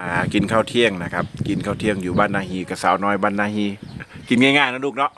อ่ากินข้าวเที่ยงนะครับ กินข้าวเที่ยงอยู่บ้านนาฮีกับสาวน้อยบ้านนาฮีกินง่ายๆนะลูกเนาะ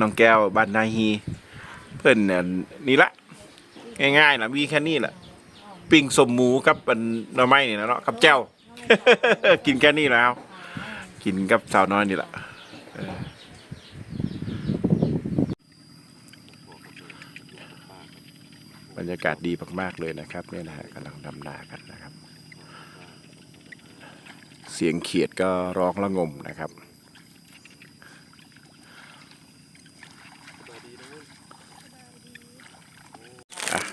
น้องแก้วบ้านนาฮีเพื่อนเนี่ยนี่ละง่ายๆนะมีแค่นี้แหละปิ้งสมหมูกับอันหน่อไม้นี่นะเนาะกับแจ้ว กินแค่นี้แล้ว กินกับสาวน้อยนี่แหละบรรยากาศดีมากๆเลยนะครับเนี่ยนะฮะกำลังดำนากันนะครับ เสียงเขียดก็ร้องระงมนะครับ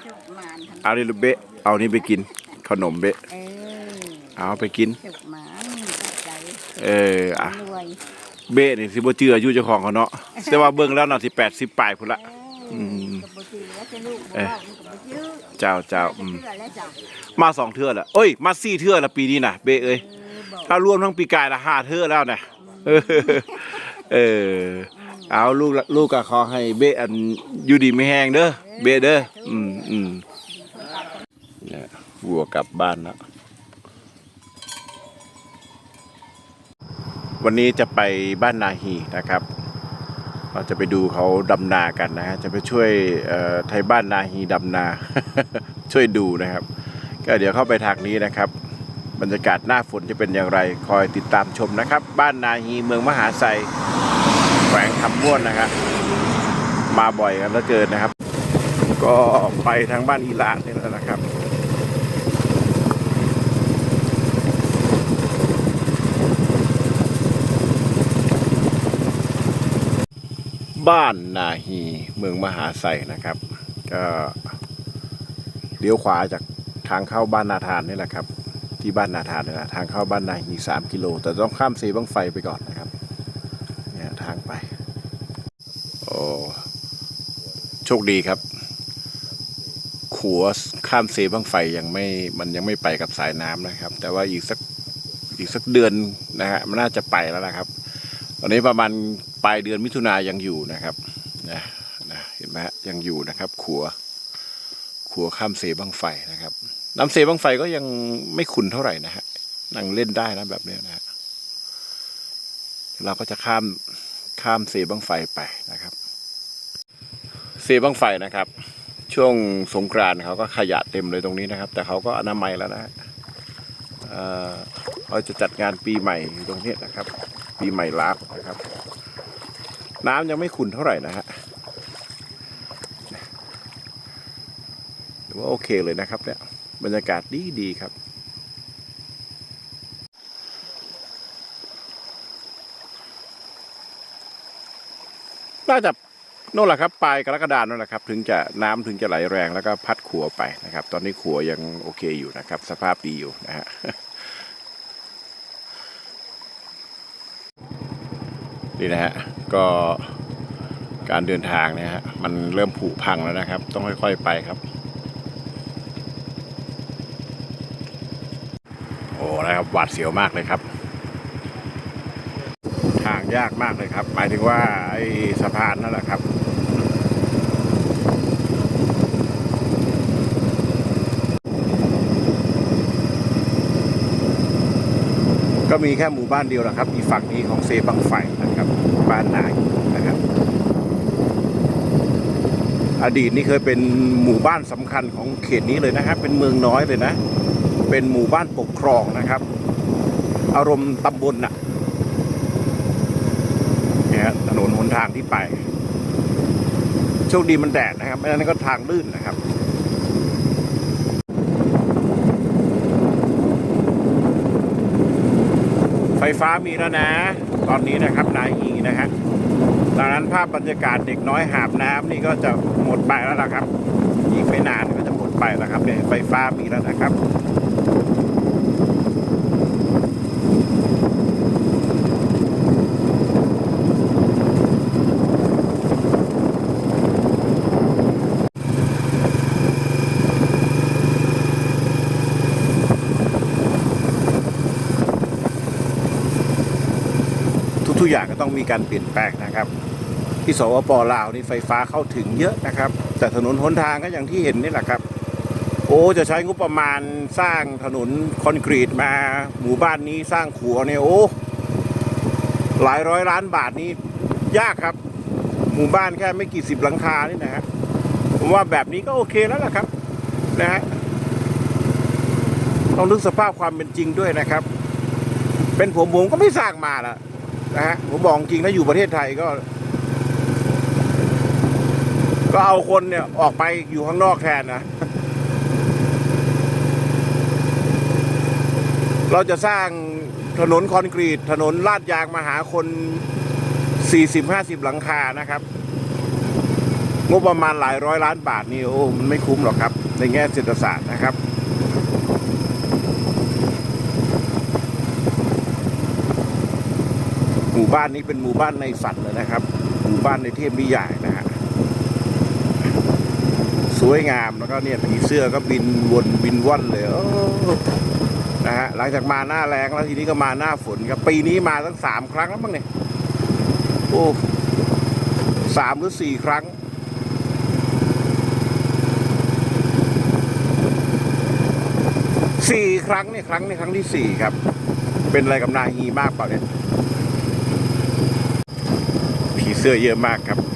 จุกหมานทำเอาดิลูกเบะเอานี่ไปกิน ขนมเบะ เออเอาไปกินจุกหมานตัดใจเอออะรวยเบะนี่สิบ่เจืออายุเจ้าของเขาเนาะแต่ว่าเบิ่งแล้วเนาะที่แปดสิบปลายพุ่นละเออมกับบุตรแล้วจะลูกบอกเอ้ยว่ามันกับบุตรเจ้าเจ้าอืมเชื่อแล้วจ้ะมาสองเทื่อละเอ้ย มาสี่เทื่อละปีนี้นะเบะเอ้ยเออบอก ถ้ารวมทั้งปีกายละห้าเทื่อแล้วนะเออ เออเอาลูกลูกก็ขอให้เบะอันอยู่ดีไม่แห้งเด้อเบะเด้ออืมอืมเนี่ยวัวกลับบ้านแล้ววันนี้จะไปบ้านนาฮีนะครับ เราจะไปดูเขาดำนากันนะฮะจะไปช่วยไทยบ้านนาฮีดำนา ช่วยดูนะครับ ก็เดี๋ยวเข้าไปทางนี้นะครับ บรรยากาศหน้าฝนจะเป็นอย่างไร คอยติดตามชมนะครับ บ้านนาฮีเมืองมหาไซแขวงคำม่วนนะครับมาบ่อยกันเหลือเกินนะครับ ก็ไปทางบ้านอีหลานนี่แหละนะครับบ้านนาฮีเมืองมหาไซนะครับ ก็เลี้ยวขวาจากทางเข้าบ้านนาธานนี่แหละครับ ที่บ้านนาธานนะทางเข้าบ้านนาฮีสามกิโล แต่ต้องข้ามเซบังไฟไปก่อนนะครับ เนี่ยทางไป โอ้โชคดีครับ ขัวข้ามเซบังไฟยังไม่มันยังไม่ไปกับสายน้ำนะครับ แต่ว่าอีกสักอีกสักเดือนนะฮะมันน่าจะไปแล้วนะครับ ตอนนี้ประมาณปลายเดือนมิถุนายังอยู่นะครับนะนะเห็นไหมฮะยังอยู่นะครับ ขัวขัวข้ามเซบังไฟนะครับ น้ำเซบังไฟก็ยังไม่ขุนเท่าไหร่นะฮะนั่งเล่นได้นะแบบนี้นะฮะเราก็จะข้ามข้ามเซบังไฟไปนะครับเซบังไฟนะครับ ช่วงสงกรานต์เขาก็ขยะเต็มเลยตรงนี้นะครับ แต่เขาก็อนามัยแล้วนะฮะเขาจะจัดงานปีใหม่ตรงนี้นะครับ ปีใหม่ลาบนะครับ น้ำยังไม่ขุ่นเท่าไหร่นะฮะว่าโอเคเลยนะครับเนี่ย บรรยากาศดีดีครับน่าจะโน่นแหละครับปลายกรกฎานั่นแหละครับ ถึงจะน้ำถึงจะไหลแรงแล้วก็พัดขัวไปนะครับ ตอนนี้ขัวยังโอเคอยู่นะครับ สภาพดีอยู่นะฮะนี่นะฮะก็การเดินทางเนี่ยฮะมันเริ่มผุพังแล้วนะครับ ต้องค่อย ๆ ไปครับ โอ้นะครับ หวาดเสียวมากเลยครับ ทางยากมากเลยครับ หมายถึงว่าไอ้สะพานนั่นแหละครับก็มีแค่หมู่บ้านเดียวแหละครับ อีกฝั่งนี้ของเซบังไฟนะครับ บ้านนายนะครับ อดีตนี่เคยเป็นหมู่บ้านสำคัญของเขตนี้เลยนะครับ เป็นเมืองน้อยเลยนะ เป็นหมู่บ้านปกครองนะครับ อารมณ์ตำบลน่ะเนี่ยถนนหนทางที่ไปโชคดีมันแดดนะครับไม่นั้นก็ทางลื่นนะครับไฟฟ้ามีแล้วนะ ตอนนี้นะครับนายอีนะฮะดังนั้นภาพบรรยากาศเด็กน้อยหาบน้ำนี่ก็จะหมดไปแล้วล่ะครับ อีกไม่นานก็จะหมดไปแล้วครับเนี่ยไฟฟ้ามีแล้วนะครับ ทุกอย่างก็ต้องมีการเปลี่ยนแปลงนะครับ ที่สวปลาวนี่ไฟฟ้าเข้าถึงเยอะนะครับ แต่ถนนหนทางก็อย่างที่เห็นนี่แหละครับโออ้จะใช้งบประมาณสร้างถนนคอนกรีตมาหมู่บ้านนี้สร้างขัวเนี่ยโอ้หลายร้อยล้านบาทนี่ยากครับ หมู่บ้านแค่ไม่กี่สิบหลังคานี่นะฮะผมว่าแบบนี้ก็โอเคแล้วล่ะครับนะฮะต้องนึกสภาพความเป็นจริงด้วยนะครับ เป็นผมผมก็ไม่สร้างมาละ นะฮะผมบอกจริงนะอยู่ประเทศไทยก็ ก็เอาคนเนี่ยออกไปอยู่ข้างนอกแทนนะ เราจะสร้างถนนคอนกรีต ถนนลาดยางมาหาคน 40-50 หลังคานะครับ งบประมาณหลายร้อยล้านบาทนี่โอ้มันไม่คุ้มหรอกครับ ในแง่เศรษฐศาสตร์นะครับ หมู่บ้านนี้เป็นหมู่บ้านในฝันเลยนะครับ หมู่บ้านในเทพนิยายนะฮะสวยงามแล้วก็เนี่ยผีเสื้อก็บินวนบินว่อนเลยนะฮะหลังจากมาหน้าแรงแล้วทีนี้ก็มาหน้าฝนครับปีนี้มาตั้งสามครั้งแล้วมั้งเนี่ยโอ้สามหรือสี่ครั้งสี่ครั้งเนี่ยครั้งนี้ครั้งที่สี่ครับ เป็นอะไรกับนาฮีมากเปล่าเนี่ย ผีเสื้อเยอะมากครับ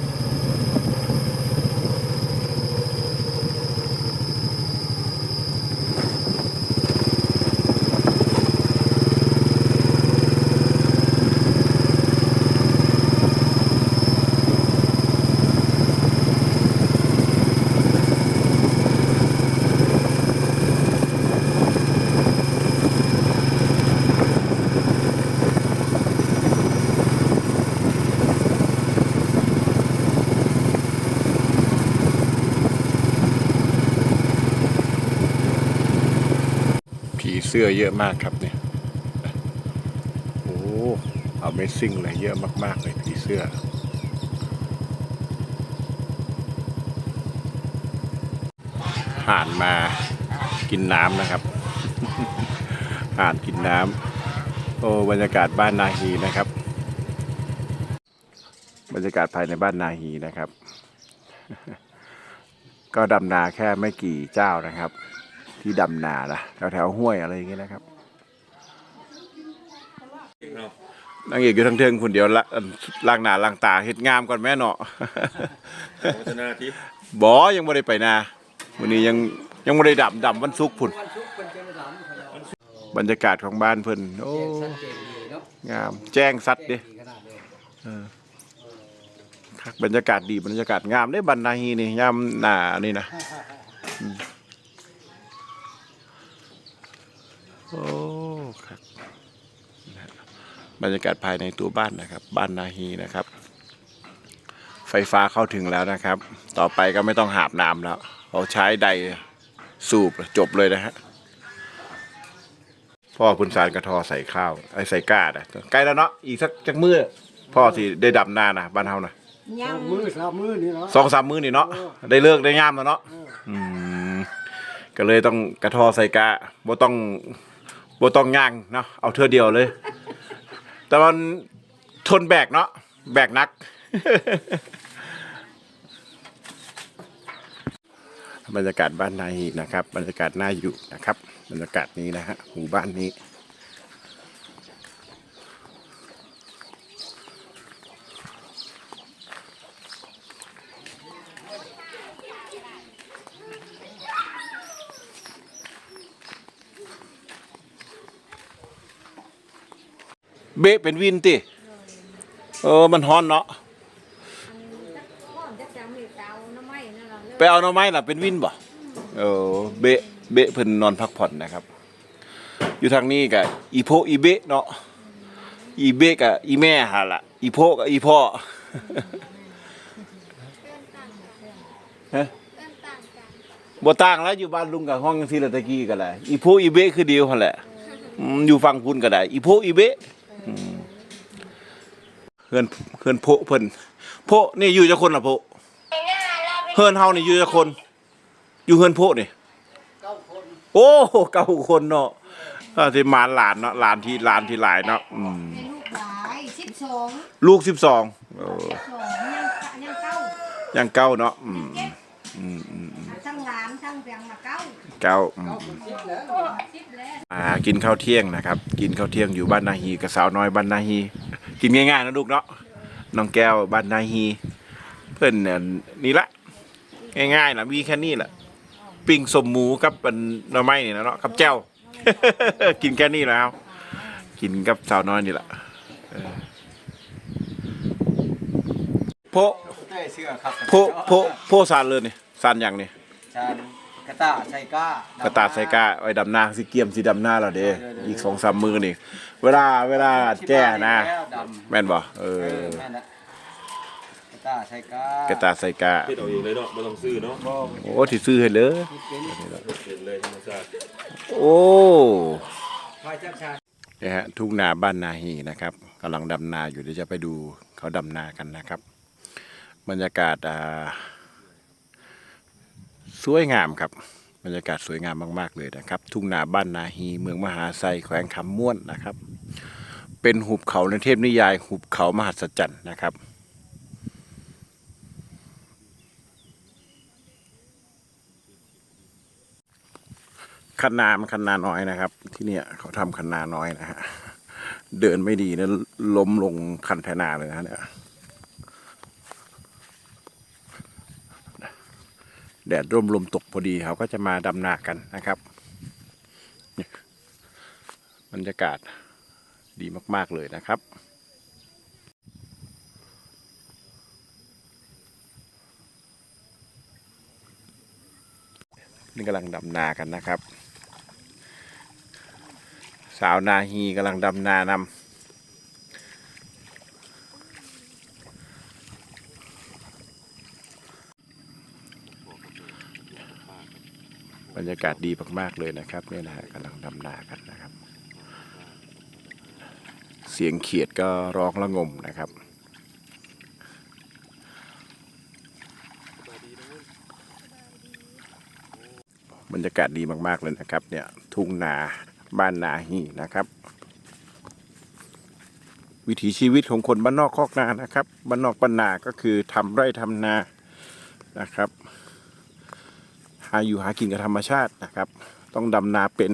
ผี เสื้อเยอะมากครับเนี่ย โอ้ Amazing เลยเยอะมาก ๆ เลยผีเสื้อ ห่านมากินน้ำนะครับ ห่านกินน้ำ โอ้บรรยากาศบ้านนาฮีนะครับ บรรยากาศภายในบ้านนาฮีนะครับ ก็ดำนาแค่ไม่กี่เจ้านะครับ ที่ดำนานะแถวแถวๆห้วยอะไรอย่างเงี้ยนะครับนางเอกอยู่ทั้งเทิงคนเดียวละล้างหน้าล้างตาเฮ็ดงามก่อนแม่เนาะโฆษณาทิพย์บอยังไม่ได้ไปนาวันนี้ยังยังไม่ได้ดำดำวันศุกพุ่นบรรยากาศของบ้านเพิ่นโอ้งาม แจ้งสัตว์ด้งดีขนาดเลยครับรรยากาศดีบรรยากาศงามได้บรรณาฮีนี่ยามหนานี่นะอืม โอ้ครับนะบรรยากาศภายในตัวบ้านนะครับ บ้านนาฮีนะครับ ไฟฟ้าเข้าถึงแล้วนะครับ ต่อไปก็ไม่ต้องหาบน้ำแล้วเขาใช้ใดสูบจบเลยนะฮะพ่อพุนสารกระทอใส่ข้าวไอ้ใส่ก้าดอะใกล้แล้วเนาะอีกสักจักมือพ่อสิได้ดำนานะบ้านเฮานะยัสางมมือสามมือนี่เนาะสองสามมื้อนี่เนาะได้เลิกได้งามแล้วเนาะอืมก็เลยต้องกระทอใส่กะบ่ต้อง บ่ต้องย่างเนาะเอาเทื่อเดียวเลย แต่มันทนแบกเนาะแบกนัก บรรยากาศบ้านในนะครับ บรรยากาศน่าอยู่นะครับ บรรยากาศนี้นะฮะหมู่บ้านนี้ เบะเป็นวินติเออมันฮ้อนเนาะก่อนจะจำเอาน้ำไม้ล่ะเปเอาหน่อไม้ล่ะเป็นวินบ่เออเบะเบะเพิ่นนอนพักผ่อนนะครับ อยู่ทางนี้กับอีโพอีเบะเนาะอีเบะกับอีแม่หาละอีโพกับอีพ่อฮะบ่ต่างแล้วอยู่บ้านลุงกับห้องซีละตะกี้ก็แหละอีโพอีเบะคือเดียวหั่นแหละอยู่ฝั่งคุณก็ได้อีโพอีเบะ เฮือนเฮือนโพเพิ่นโพนี่อยู่จักคนล่ะโพเฮือนเฮานี่อยู่จักคน อยู่เฮือนโพนี่เก้าคนโอ้เก้าคนเนาะอ่าที่หมานหลานเนาะหลานที่หลานที่หลายเนาะอืมเป็นลูกหลายสิบสองลูกสิบสองเออสองยังยังเก้ายังเก้าเนาะอืมอืมอืมอืมทั้งหลานทั้งเพียงมาเก้าเก้าอืม อ่ากินข้าวเที่ยงนะครับ กินข้าวเที่ยงอยู่บ้านนาฮีกับสาวน้อยบ้านนาฮีกินง่ายๆนะลูกเนาะน้องแก้วบ้านนาฮีเพื่อนเนี่ยนี่ละง่ายๆนะมีแค่นี้แหละปิ้งสมหมูกับเป็นหน่อไม้นี่นะเนาะกับแจ้ว กินแค่นี้แล้ว กินกับสาวน้อยนี่แหละโพะโพะโพะโพะซานเลยนี่ซานอย่างนี่ชาน กระตาไซก้ากระตาใส่ก้าไว้ดำหน้าสิเกียมสิดำหน้าเราเด้อีกสองสามมือนี่เวลาเวลาแจ้นะดำแม่นบ่เอเอออแม่นละกระตาไซก้ากระตาใส่ก้าเฮ็ดเอาเองเลยเนาะไม่ต้องซื้อเนาะบ่โอ้ที่ซื้อให้เลยคิดเป็นเห็นเลยธรรมชาติโอ้พายจักชาเนี่ยฮะทุ่งนาบ้านนาฮีนะครับกำลังดำนาอยู่เดี๋ยวจะไปดูเขาดำนากันนะครับ บรรยากาศอ่า สวยงามครับบรรยากาศสวยงามมากๆเลยนะครับ ทุ่งนาบ้านนาฮีเมืองมหาไซแขวงคำม่วนนะครับ เป็นหุบเขาในเทพนิยาย หุบเขามหัศจรรย์นะครับ คันนามันคันนาน้อยนะครับ ที่เนี่ยเขาทำคันนาน้อยนะฮะเดินไม่ดีนะล้มลงคันไถนาเลยนะเนี่ย แดดร่มลมตกพอดีเขาก็จะมาดำนากันนะครับบรรยากาศดีมาก ๆ เลยนะครับ นี่กำลังดำนากันนะครับ สาวนาฮีกำลังดำนานำ รรยากาศดีมากๆเลยนะครับเนี่ยนะฮะกำลังดำนากันนะครับ เสียงเขียดก็ร้องระงมนะครับบรรยากาศดีมากๆเลยนะครับเนี่ยทุ่งนาบ้านนาฮีนะครับ วิถีชีวิตของคนบ้านนอกคอกนานะครับบ้านนอกบ้านนาก็คือทำไร่ทำนานะครับ หาอยู่หากินกับธรรมชาตินะครับ ต้องดำนาเป็น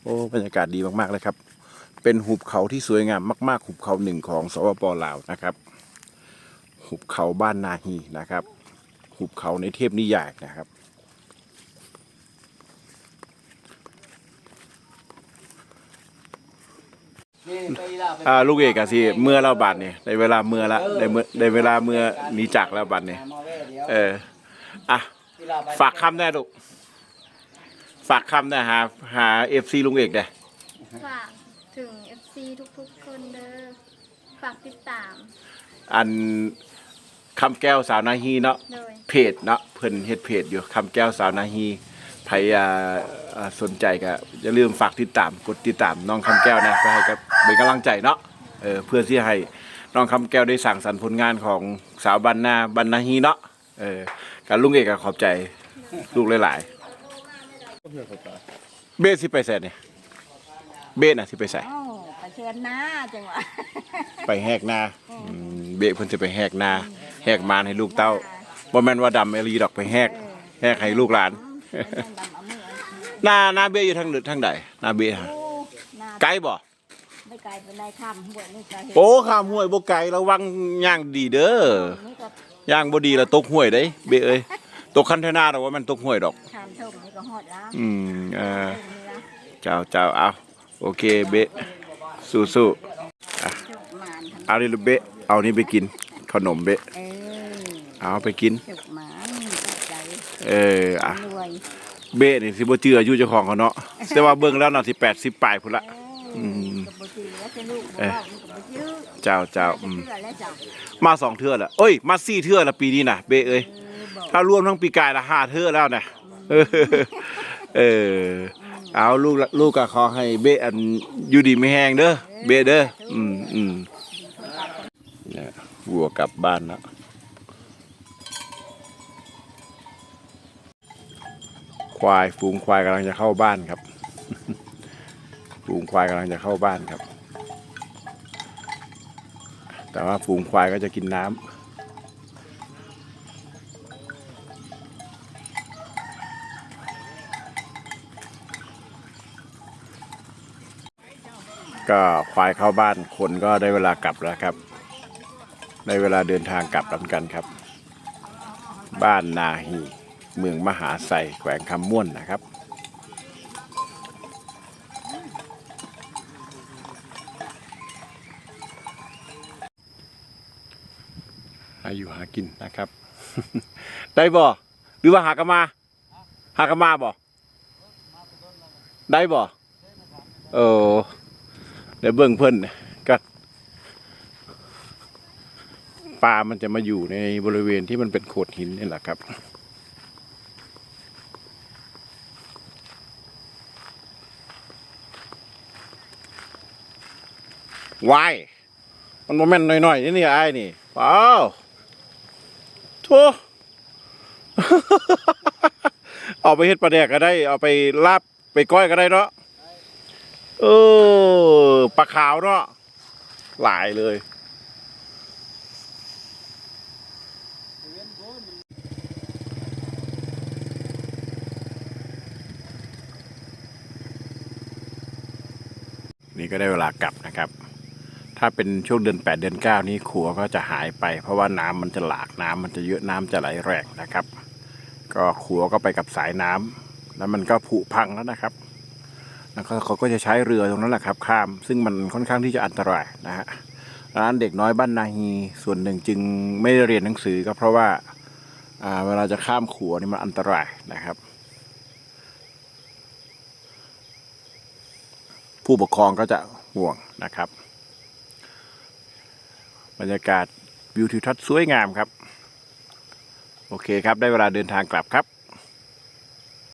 โอ้บรรยากาศดีมาก ๆ เลยครับ เป็นหุบเขาที่สวยงามมาก ๆ หุบเขาหนึ่งของสปปลาวนะครับ หุบเขาบ้านนาฮีนะครับ หุบเขาในเทพนิยายนะครับ นี่ไปลาไป อ่าลูกเอกอะสิเมื่อเราบัตรเนี่ยได้เวลาเมื่อละได้เมื่อได้เวลาเมื่อหนีจากแล้วบัตรเนี่ยมาแว่เดียวเอออะเวลไปฝากคำได้ลูกฝากคำได้หาหาเอฟซีลุงเอกได้ฝากถึง FC ทุกๆคนเด้อฝากติดตาม อันคำแก้วสาวนาฮีเนาะโดยเพจเนาะเพิ่นเฮ็ดเพจอยู่คำแก้วสาวนาฮี ใครอ่าอ่าสนใจก็อย่าลืมฝากติดตามกดติดตามน้องคำแก้วนะเพื่อให้กับเป็นกำลังใจเนาะเออเพื่อที่ให้น้องคำแก้วได้สั่งสรรค์ผลงานของสาวบันนาบันนาฮีเนาะเออการลุงเอกก็ขอบใจลูกหลายๆเบสสิไปแซ่เนี่ยเบสน่ะสิไปใส่เอ้าไปเชิญหน้าจังหวะไปแหกนาอืมเบะเพิ่นจะไปแหกนาแหกมานให้ลูกเต้าบ่แม่นว่าดำเอลีดอกไปแหกแหกให้ลูกหลานเดินดำเอามือนานาเบะอยู่ทางเหนือทางใดนาเบะฮะโอ้หน้าไกลบ่ไม่ไกลเป็นไรคำหัวนี่ก็เห็นโอ้ข้ามห้วยบ่ไกลระวังย่างดีเด้อนี่ก็ย่างบ่ดีแล้วตกห้วยเด้เบะเอ้ยตกคันเทนาดอกว่ามันตกห้วยดอกคำชมนี่ก็หอดแล้วอืมเอ่า นี่นะเจ้าเจ้าเอาโอเคเบะสู้จุกมานๆเอานี่ลูกเบะเอานี่ไปกิน ขนมเบะเออเอาไปกินจุกมานจับใจ เอออะรวยเบะนี่สิบ่เจืออายุเจ้าของเขาเนาะแต่ว่าเบิ่งแล้วเนาะสิ80ปลายพุ่นละเออกับบุตรีแล้วเป็นลูกเอ้บ่ยเว้านี่กับบุตรเจ้าเจ้าจะอืม เชื่อแล้วจ้ะมาสองเทื่อแล้วเอ้ย มาสี่เทื่อแล้วปีนี้น่ะเบะเอ้ย เออบอกถ้ารวมทั้งปีกายละห้าเทื่อแล้วนะเออ เออ เอาลูกละลูกก็ขอให้เบะอันอยู่ดีไม่แห้งเด้อ เบะเด้อ อืมอืมเนี่ยวัวกลับบ้านแล้ว ควาย ฝูงควายกำลังจะเข้าบ้านครับ ฝูงควายกำลังจะเข้าบ้านครับ แต่ว่าฝูงควายก็จะกินน้ำก็ควายเข้าบ้านคนก็ได้เวลากลับแล้วครับได้เวลาเดินทางกลับลำกันครับ บ้านนาฮี เมืองมหาไซแขวงคำม่วนนะครับ หาอยู่หากินนะครับ ได้บ่หรือว่าหากมา หากมาบ่ได้บ่เออเดี๋ยวเบิ่งเพิ่นก็ปลามันจะมาอยู่ในบริเวณที่มันเป็นโขดหินนี่แหละครับ วายมันโมเมนต์หน่อยๆนี่นี่ไอ้นี่เปล่าทัวเอาไปเฮ็ดปลาแดกก็ได้ เอาไปลาบไปก้อยก็ได้เนาะเออปลาขาวเนาะหลายเลยนี่ก็ได้เวลากลับนะครับ ถ้าเป็นช่วงเดือน 8 เดือน 9 นี้ขัวก็จะหายไป เพราะว่าน้ำมันจะหลากน้ำมันจะเยอะน้ำจะไหลแรงนะครับ ก็ขัวก็ไปกับสายน้ำแล้วมันก็ผุพังแล้วนะครับแล้วก็เขาก็จะใช้เรือตรงนั้นแหละครับ ข้าม ซึ่งมันค่อนข้างที่จะอันตรายนะฮะดังนั้นเด็กน้อยบ้านนาฮีส่วนหนึ่งจึงไม่ได้เรียนหนังสือก็เพราะว่าเวลาจะข้ามขัวนี่มันอันตรายนะครับ ผู้ปกครองก็จะห่วงนะครับ บรรยากาศวิวทิวทัศน์สวยงามครับ โอเคครับ ได้เวลาเดินทางกลับครับ